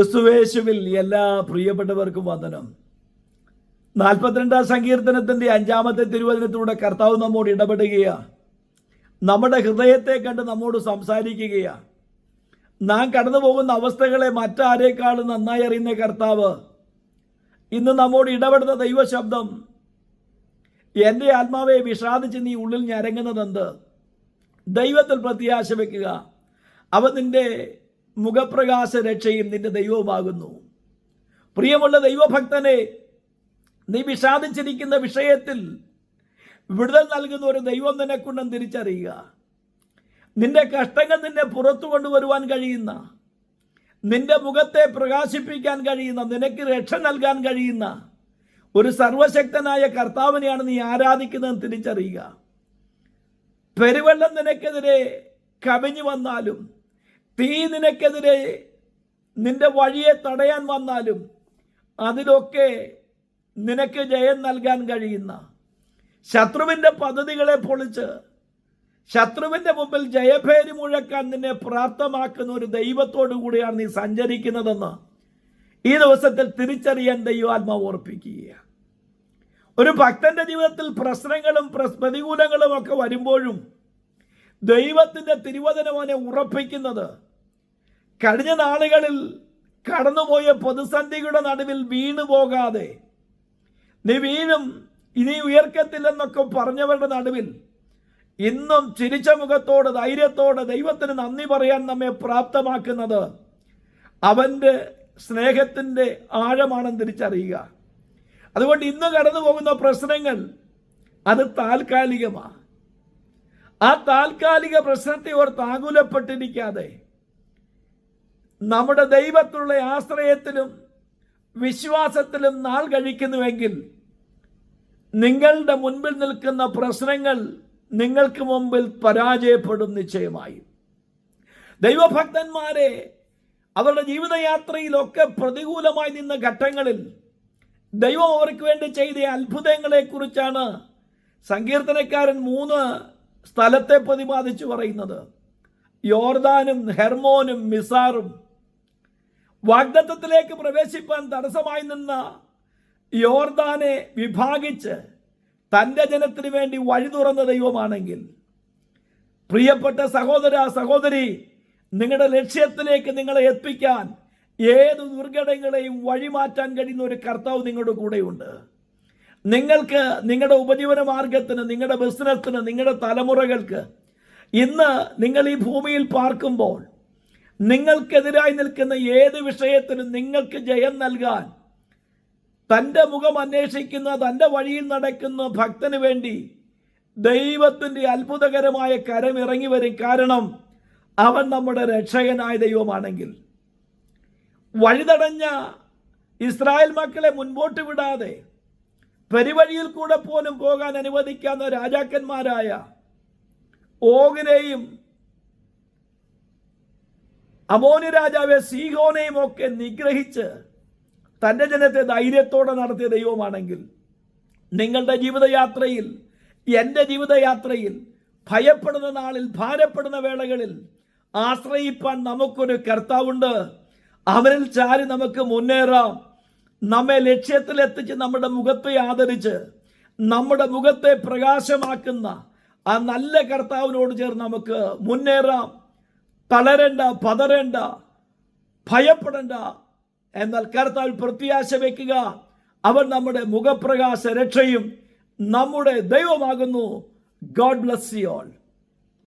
ക്രിസ്തുവേശുവിൽ എല്ലാ പ്രിയപ്പെട്ടവർക്കും വന്ദനം. നാൽപ്പത്തിരണ്ടാം സങ്കീർത്തനത്തിന്റെ അഞ്ചാമത്തെ തിരുവചനത്തിലൂടെ കർത്താവ് നമ്മോട് ഇടപെടുകയാ. നമ്മുടെ ഹൃദയത്തെ കണ്ട് നമ്മോട് സംസാരിക്കുകയാണ് നാം കടന്നു പോകുന്ന അവസ്ഥകളെ മറ്റാരേക്കാളും നന്നായി അറിയുന്ന കർത്താവ് ഇന്ന് നമ്മോട് ഇടപെടുന്ന ദൈവശബ്ദം എന്റെ ആത്മാവെ വിഷാദിച്ച് നീ ഉള്ളിൽ ഞരങ്ങുന്നതെന്ത്? ദൈവത്തിൽ പ്രത്യാശ വെക്കുക. അവ നിന്റെ മുഖപ്രകാശ രക്ഷയും നിന്റെ ദൈവമാകുന്നു പ്രിയമുള്ള ദൈവഭക്തനെ നീ വിഷാദിച്ചിരിക്കുന്ന വിഷയത്തിൽ വിടുതൽ നൽകുന്ന ഒരു ദൈവം നിനക്കുണ്ടെന്ന് തിരിച്ചറിയുക. നിന്റെ കഷ്ടങ്ങൾ നിന്നെ പുറത്തു കൊണ്ടുവരുവാൻ കഴിയുന്ന നിന്റെ മുഖത്തെ പ്രകാശിപ്പിക്കാൻ കഴിയുന്ന നിനക്ക് രക്ഷ നൽകാൻ കഴിയുന്ന ഒരു സർവശക്തനായ കർത്താവിനെയാണ് നീ ആരാധിക്കുന്നതെന്ന് തിരിച്ചറിയുക. പെരുവെള്ളം നിനക്കെതിരെ കവിഞ്ഞു വന്നാലും തീ നിനക്കെതിരെ നിന്റെ വഴിയെ തടയാൻ വന്നാലും അതിലൊക്കെ നിനക്ക് ജയം നൽകാൻ കഴിയുന്ന. ശത്രുവിന്റെ പദ്ധതികളെ പൊളിച്ച് ശത്രുവിന്റെ മുമ്പിൽ ജയഭേരി മുഴക്കാൻ നിന്നെ പ്രാപ്തമാക്കുന്ന ഒരു ദൈവത്തോടു കൂടിയാണ് നീ സഞ്ചരിക്കുന്നതെന്ന് ഈ ദിവസത്തിൽ തിരിച്ചറിയാൻ ദൈവാത്മാവ് ഓർപ്പിക്കുക ഒരു ഭക്തന്റെ ജീവിതത്തിൽ പ്രശ്നങ്ങളും പ്രതികൂലങ്ങളും ഒക്കെ വരുമ്പോഴും ദൈവത്തിന്റെ തിരുവചനമോനെ ഉറപ്പിക്കുന്നത്. കഴിഞ്ഞ നാളുകളിൽ കടന്നുപോയ പ്രതിസന്ധിയുടെ നടുവിൽ വീണു പോകാതെ നീ വീഴും ഇനി ഉയർക്കത്തില്ലെന്നൊക്കെ പറഞ്ഞവരുടെ നടുവിൽ ഇന്നും ചിരിച്ച മുഖത്തോട് ധൈര്യത്തോടെ ദൈവത്തിന് നന്ദി പറയാൻ നമ്മെ പ്രാപ്തമാക്കുന്നത് അവന്റെ സ്നേഹത്തിന്റെ ആഴമാണെന്ന് തിരിച്ചറിയുക. അതുകൊണ്ട് ഇന്ന് കടന്നു പോകുന്ന പ്രശ്നങ്ങൾ അത് താൽക്കാലികമാണ് ആ താൽക്കാലിക പ്രശ്നത്തെ ഓർത്ത് ആകുലപ്പെട്ടിരിക്കാതെ നമ്മുടെ ദൈവത്തിലുള്ള ആശ്രയത്തിലും വിശ്വാസത്തിലും നാൾ കഴിക്കുന്നുവെങ്കിൽ നിങ്ങളുടെ മുൻപിൽ നിൽക്കുന്ന പ്രശ്നങ്ങൾ നിങ്ങൾക്ക് മുമ്പിൽ പരാജയപ്പെടും നിശ്ചയമായും. ദൈവഭക്തന്മാരെ അവരുടെ ജീവിതയാത്രയിലൊക്കെ പ്രതികൂലമായി നിന്ന ഘട്ടങ്ങളിൽ ദൈവം അവർക്ക് വേണ്ടി ചെയ്ത അത്ഭുതങ്ങളെക്കുറിച്ചാണ് സങ്കീർത്തനക്കാരൻ മൂന്ന് സ്ഥലത്തെ പ്രതിപാദിച്ചു പറയുന്നത്. യോർദാനും ഹെർമോനും മിസാറും വാഗ്ദത്തത്തിലേക്ക് പ്രവേശിപ്പാൻ തടസ്സമായി നിന്ന യോർദാനെ വിഭാഗിച്ച് തന്റെ ജനത്തിന് വേണ്ടി വഴി തുറന്ന ദൈവമാണെങ്കിൽ പ്രിയപ്പെട്ട സഹോദര സഹോദരി നിങ്ങളുടെ ലക്ഷ്യത്തിലേക്ക് നിങ്ങളെ എത്തിക്കാൻ ഏത് ദുർഘടങ്ങളെയും വഴിമാറ്റാൻ കഴിയുന്ന ഒരു കർത്താവ് നിങ്ങളുടെ കൂടെയുണ്ട്. നിങ്ങൾക്ക് നിങ്ങളുടെ ഉപജീവന മാർഗത്തിന് നിങ്ങളുടെ ബിസിനസ്സിന് നിങ്ങളുടെ തലമുറകൾക്ക് ഇന്ന് നിങ്ങൾ ഈ ഭൂമിയിൽ പാർക്കുമ്പോൾ നിങ്ങൾക്കെതിരായി നിൽക്കുന്ന ഏത് വിഷയത്തിനും നിങ്ങൾക്ക് ജയം നൽകാൻ തന്റെ മുഖം അന്വേഷിക്കുന്ന തന്റെ വഴിയിൽ നടക്കുന്ന ഭക്തന് വേണ്ടി ദൈവത്തിന്റെ അത്ഭുതകരമായ കരം ഇറങ്ങി വരും. കാരണം അവൻ നമ്മുടെ രക്ഷകനായ ദൈവമാണെങ്കിൽ. വഴിതടഞ്ഞ ഇസ്രായേൽ മക്കളെ മുൻപോട്ട് വിടാതെ പെരുവഴിയിൽ കൂടെ പോലും പോകാൻ അനുവദിക്കാത്ത രാജാക്കന്മാരായ ഓഗിനെയും അമോനി രാജാവെ സീഹോനെയും ഒക്കെ നിഗ്രഹിച്ച് തന്റെ ജനത്തെ ധൈര്യത്തോടെ നടത്തിയ ദൈവമാണെങ്കിൽ നിങ്ങളുടെ ജീവിതയാത്രയിൽ എന്റെ ജീവിതയാത്രയിൽ ഭയപ്പെടുന്ന നാളിൽ ഭാരപ്പെടുന്ന വേളകളിൽ ആശ്രയിപ്പാൻ നമുക്കൊരു കർത്താവുണ്ട്. അവരിൽ ചാരി നമുക്ക് മുന്നേറാം. നമ്മെ ലക്ഷ്യത്തിലെത്തിച്ച് നമ്മുടെ മുഖത്തെ ആദരിച്ച് നമ്മുടെ മുഖത്തെ പ്രകാശമാക്കുന്ന ആ നല്ല കർത്താവിനോട് ചേർന്ന് നമുക്ക് മുന്നേറാം. തളരണ്ട പതരണ്ട ഭയപ്പെടണ്ട. എന്നാൽ കർത്താവിൽ പ്രത്യാശ വയ്ക്കുക അവൻ നമ്മുടെ മുഖപ്രകാശ രക്ഷയും നമ്മുടെ ദൈവമാകുന്നു. God bless you all